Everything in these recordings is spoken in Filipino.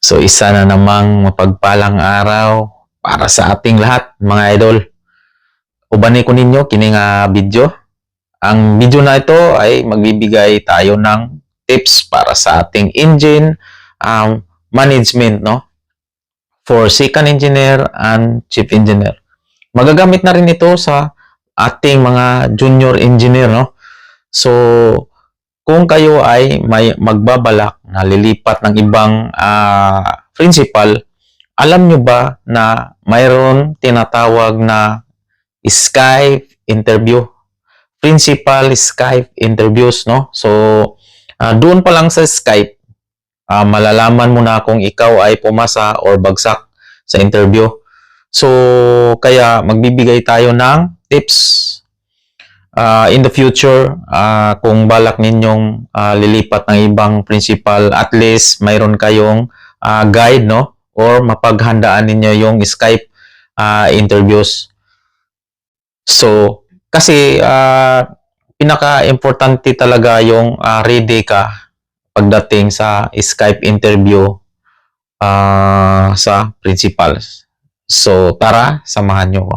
So isa na namang mapagpalang araw para sa ating lahat mga idol. Ubanay ko ninyo kining nga video. Ang video na ito ay magbibigay tayo ng tips para sa ating engine um, management no for second engineer and chief engineer. Magagamit na rin ito sa ating mga junior engineer no. So kung kayo ay may magbabalak na lilipat ng ibang ah, principal, alam nyo ba na mayroon tinatawag na Skype interview? Principal Skype interviews, no? So, ah, doon pa lang sa Skype, ah, malalaman mo na kung ikaw ay pumasa or bagsak sa interview. So, kaya magbibigay tayo ng tips uh, in the future, uh, kung balak ninyong uh, lilipat ng ibang principal, at least mayroon kayong uh, guide, no? Or mapaghandaan ninyo yung Skype uh, interviews. So, kasi uh, pinaka-importante talaga yung uh, ready ka pagdating sa Skype interview uh, sa principals. So, tara, samahan nyo ko.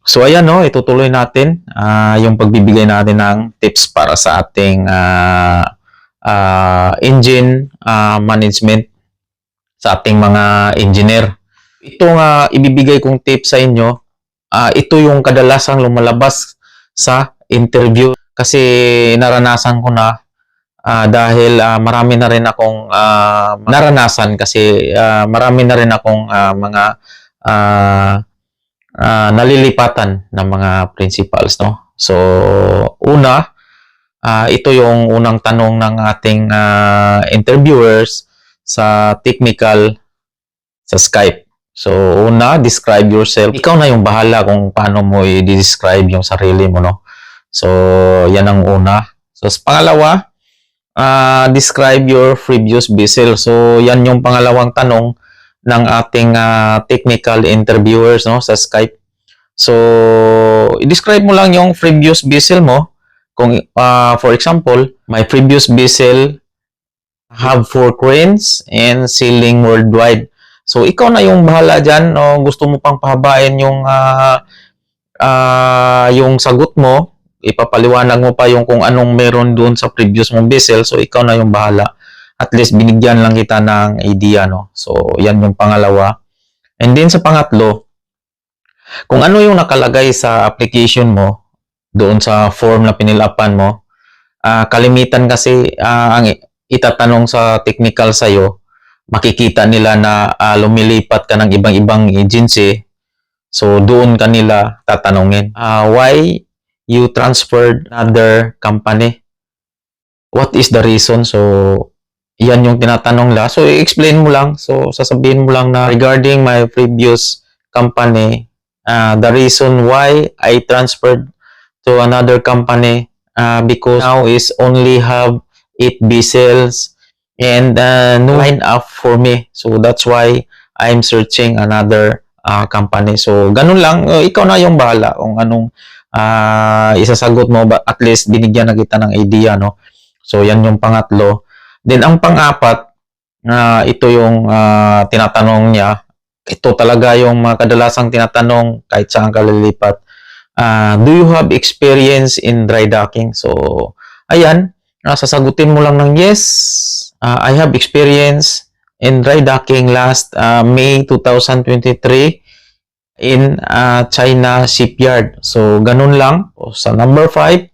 So ayan no, itutuloy natin ah, yung pagbibigay natin ng tips para sa ating ah, ah, engine ah, management sa ating mga engineer. Ito nga ibibigay kong tip sa inyo, ah, ito yung kadalasang lumalabas sa interview kasi naranasan ko na ah, dahil ah, marami na rin akong ah, naranasan kasi ah, marami na rin akong ah, mga ah, ah, nalilipatan ng mga principals, no? So, una, ah, ito yung unang tanong ng ating ah, interviewers sa technical sa Skype. So, una, describe yourself. Ikaw na yung bahala kung paano mo i-describe yung sarili mo, no? So, yan ang una. So, sa pangalawa, ah, describe your previous vessel. So, yan yung pangalawang tanong ng ating ah, technical interviewers no sa Skype. So, i-describe mo lang yung previous vessel mo. Kung ah, for example, my previous vessel have four cranes and sailing worldwide. So, ikaw na yung bahala dyan. No? Gusto mo pang pahabain yung ah, ah, yung sagot mo. Ipapaliwanag mo pa yung kung anong meron doon sa previous mong vessel. So, ikaw na yung bahala at least binigyan lang kita ng idea, no? So, yan yung pangalawa. And then sa pangatlo, kung ano yung nakalagay sa application mo, doon sa form na pinilapan mo, ah, kalimitan kasi ah, ang itatanong sa technical sa'yo, makikita nila na ah, lumilipat ka ng ibang-ibang agency, so doon ka nila tatanungin, ah, why you transferred another company? What is the reason? So, yan yung tinatanong la. So, i-explain mo lang. So, sasabihin mo lang na regarding my previous company, uh, the reason why I transferred to another company uh, because now is only have 8 vessels and uh, no line up for me. So, that's why I'm searching another uh, company. So, ganun lang. Uh, ikaw na yung bahala kung anong uh, isasagot mo. But at least, binigyan na kita ng idea, no? So, yan yung pangatlo. Then ang pang-apat, na ito yung ah, tinatanong niya. Ito talaga yung mga kadalasang tinatanong kahit saan ka lilipat. Ah, do you have experience in dry docking? So, ayan, ah, sasagutin mo lang ng yes. Ah, I have experience in dry docking last ah, May 2023 in ah, China shipyard. So, ganun lang. O, sa number 5,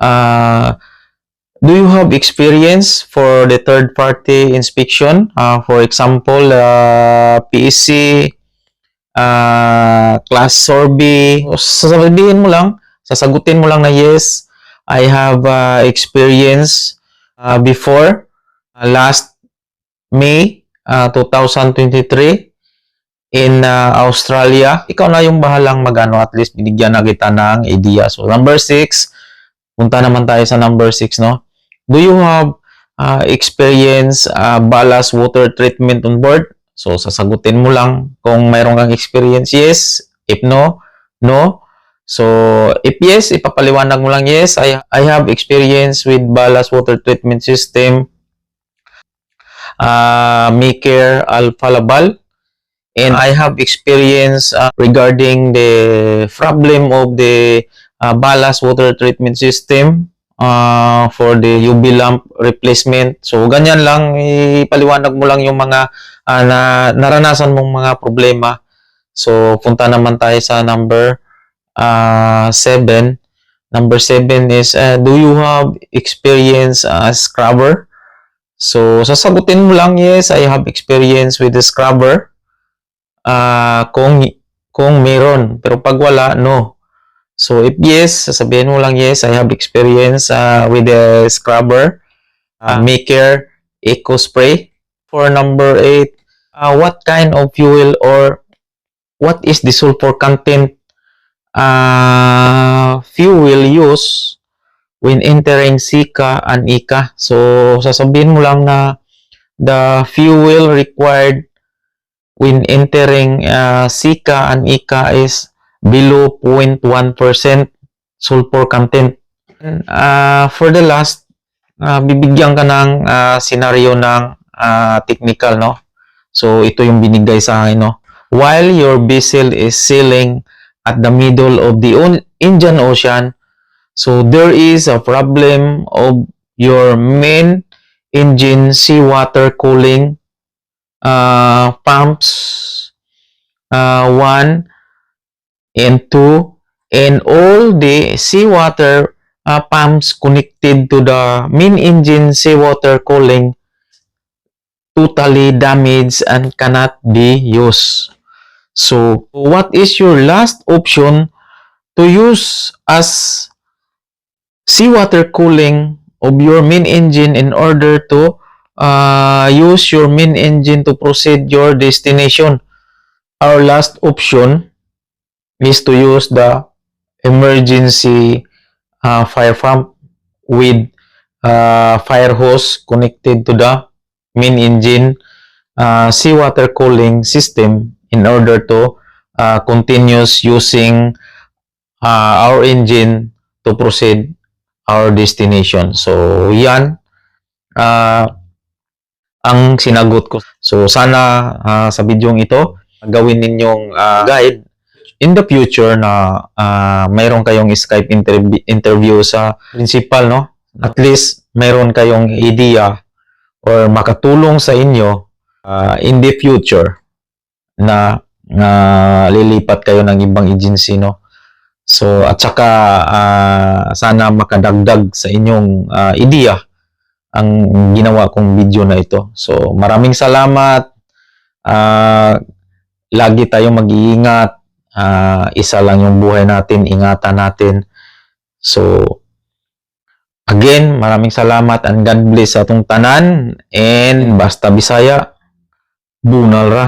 ah, Do you have experience for the third party inspection? Uh, for example, uh, PSC, uh, class survey. Sasabihin mo lang, sasagutin mo lang na yes, I have uh, experience uh, before uh, last May uh, 2023 in uh, Australia. Ikaw na yung bahalang magano at least binigyan na kita ng idea. So number 6, punta naman tayo sa number 6 no. Do you have uh, experience uh, ballast water treatment on board? So, sasagutin mo lang kung mayroon kang experience, yes. If no, no. So, if yes, ipapaliwanag mo lang, yes, I, I have experience with ballast water treatment system, uh, Maker Alpha Labal, and I have experience uh, regarding the problem of the uh, ballast water treatment system uh, for the UV lamp replacement. So, ganyan lang, ipaliwanag mo lang yung mga uh, na, naranasan mong mga problema. So, punta naman tayo sa number uh, 7. Number 7 is, uh, do you have experience as scrubber? So, sasagutin mo lang, yes, I have experience with the scrubber. Ah, kung, kung meron. Pero pag wala, no. So, if yes, sasabihin mo lang, yes, I have experience uh, with the scrubber. Uh, Maker Eco Spray. For number 8, uh, what kind of fuel or what is the sulfur content uh, fuel use when entering Sika and Ika. So, sasabihin mo lang na the fuel required when entering uh, Sika and Ika is below 0.1% sulfur content. Uh, for the last, uh, bibigyan ka ng uh, senaryo ng uh, technical, no? So, ito yung binigay sa akin, no? While your vessel is sailing at the middle of the Indian Ocean, so there is a problem of your main engine seawater cooling uh, pumps uh, 1 and 2 and all the seawater uh, pumps connected to the main engine seawater cooling totally damaged and cannot be used. So, what is your last option to use as seawater cooling of your main engine in order to uh, use your main engine to proceed your destination? Our last option is to use the emergency uh, fire pump with uh, fire hose connected to the main engine uh, seawater cooling system in order to uh, continuous using uh, our engine to proceed our destination. So, yan uh, ang sinagot ko. So, sana uh, sa bidyong ito, gawin ninyong uh, guide in the future na uh, mayroon kayong Skype interview, interview sa principal, no? At least mayroon kayong idea or makatulong sa inyo uh, in the future na na lilipat kayo ng ibang agency no? So at saka uh, sana makadagdag sa inyong uh, idea ang ginawa kong video na ito. So maraming salamat. Uh, lagi tayong mag-iingat uh, isa lang yung buhay natin ingatan natin so Again, maraming salamat and God bless sa atong tanan and basta Bisaya, bunal ra.